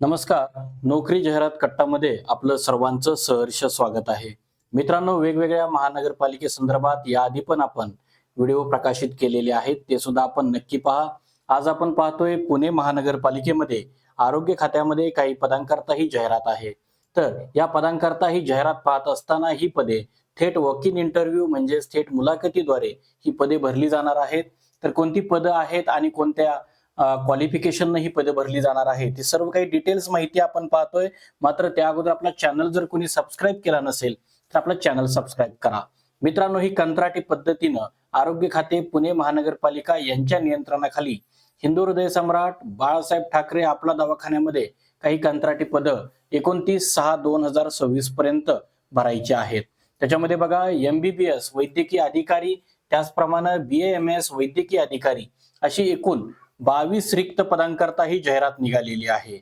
नमस्कार. नोकरी जाहिरात कट्टामध्ये आपलं सर्वांचं सहर्ष स्वागत आहे. मित्रांनो वेगवेगळ्या महानगरपालिकेसंदर्भात याआधी पण आपण व्हिडिओ प्रकाशित केलेले आहेत. ते सुद्धा आपण नक्की पहा. आज आपण पाहतोय पुणे महानगरपालिकेमध्ये आरोग्य खात्यामध्ये काही पदांकरता ही जाहिरात आहे. तर या पदांकरता ही जाहिरात पाहत असताना ही पदे थेट वॉक इन इंटरव्ह्यू म्हणजे थेट मुलाखतीद्वारे ही पदे भरली जाणार आहेत. तर कोणती पदं आहेत आणि कोणत्या क्वालिफिकेशन ही पदे भरली जाणार आहे. ती सर्व काही डिटेल्स माहिती आपण पाहतोय. मात्र त्या अगोदर आपला चॅनल जर कोणी सबस्क्राईब केला नसेल तर आपला चॅनल सबस्क्राईब करा. मित्रांनो ही कंत्राटी पद्धतीनं आरोग्य खाते पुणे महानगरपालिका यांच्या नियंत्रणाखाली हिंदू हृदय सम्राट बाळासाहेब ठाकरे आपला दवाखान्यामध्ये काही कंत्राटी पदं एकोणतीस सहा दोन हजार सव्वीस पर्यंत भरायची आहेत. त्याच्यामध्ये बघा एमबीबीएस वैद्यकीय अधिकारी त्याचप्रमाणे बी एम एस वैद्यकीय अधिकारी अशी एकूण बावीस रिक्त पदांकरता ही जाहिरात निघालेली आहे.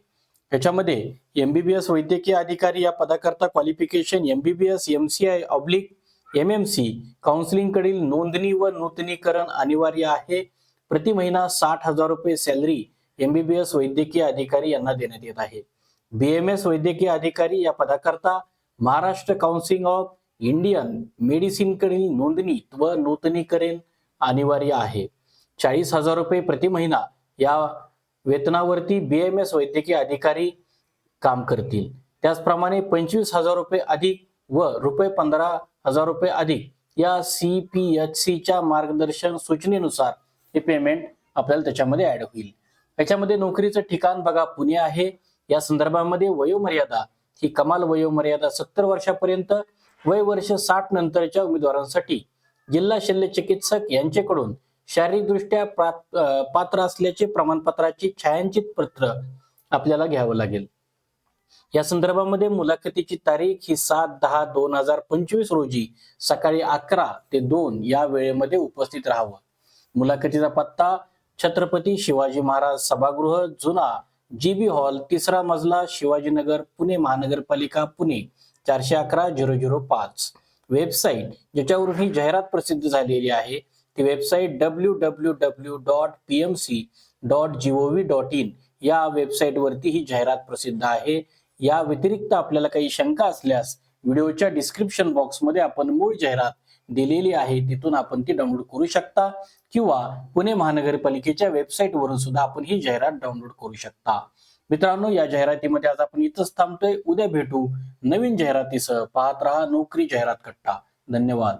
एमबीबीएस वैद्यकीय अधिकारी या पदाकरता qualification MBBS MCI oblique M M C counselling कडील नोंदणी व नूतनीकरण अनिवार्य आहे. प्रति महिना साठ हज़ार रुपये सॅलरी एमबीबीएस वैद्यकीय अधिकारी यांना देण्यात येत आहे. बीएमएस वैद्यकीय अधिकारी या पदाकरता Maharashtra council of Indian medicine कडील नोंदणी व नूतनीकरण अनिवार्य आहे. चाळीस हजार रुपये प्रति महिना या वेतनावरती बीएमएस वैद्यकीय अधिकारी काम करतील. त्याचप्रमाणे पंचवीस हजार रुपये अधिक व रुपये पंधरा हजार रुपये अधिक या सी पी एच च्या मार्गदर्शन सूचनेनुसार हे पेमेंट आपल्याला त्याच्यामध्ये ऍड होईल. याच्यामध्ये नोकरीचं ठिकाण बघा पुणे आहे. या संदर्भामध्ये वयोमर्यादा ही कमाल वयोमर्यादा सत्तर वर्षापर्यंत वय वर्ष साठ नंतरच्या उमेदवारांसाठी जिल्हा शल्य चिकित्सक यांच्याकडून शारीरिकदृष्ट्या पात्र असल्याचे प्रमाणपत्राची छायांकित पत्र आपल्याला घ्यावं लागेल. या संदर्भामध्ये मुलाखतीची तारीख ही सात दहा दोन हजार पंचवीस रोजी सकाळी अकरा ते दोन या वेळेमध्ये उपस्थित राहावं. मुलाखतीचा पत्ता छत्रपती शिवाजी महाराज सभागृह जुना जीबी हॉल तिसरा मजला शिवाजीनगर पुणे महानगरपालिका पुणे चारशे अकरा झिरो झिरो पाच. वेबसाईट ज्याच्यावरून ही जाहिरात प्रसिद्ध झालेली आहे ती website W W W dot P M C dot G O V dot in या वेबसाईटवरती ही जाहिरात प्रसिद्ध आहे. या व्यतिरिक्त आपल्याला काही शंका असल्यास व्हिडिओच्या डिस्क्रिप्शन बॉक्समध्ये आपण मूळ जाहिरात दिलेली आहे तिथून आपण ती डाउनलोड करू शकता किंवा पुणे महानगरपालिकेच्या वेबसाईटवरून सुद्धा आपण ही जाहिरात डाउनलोड करू शकता. मित्रांनो या जाहिरातीमध्ये आज आपण इथंच थांबतोय. उद्या भेटू नवीन जाहिरातीसह. पाहत रहा नोकरी जाहिरात कट्टा. धन्यवाद.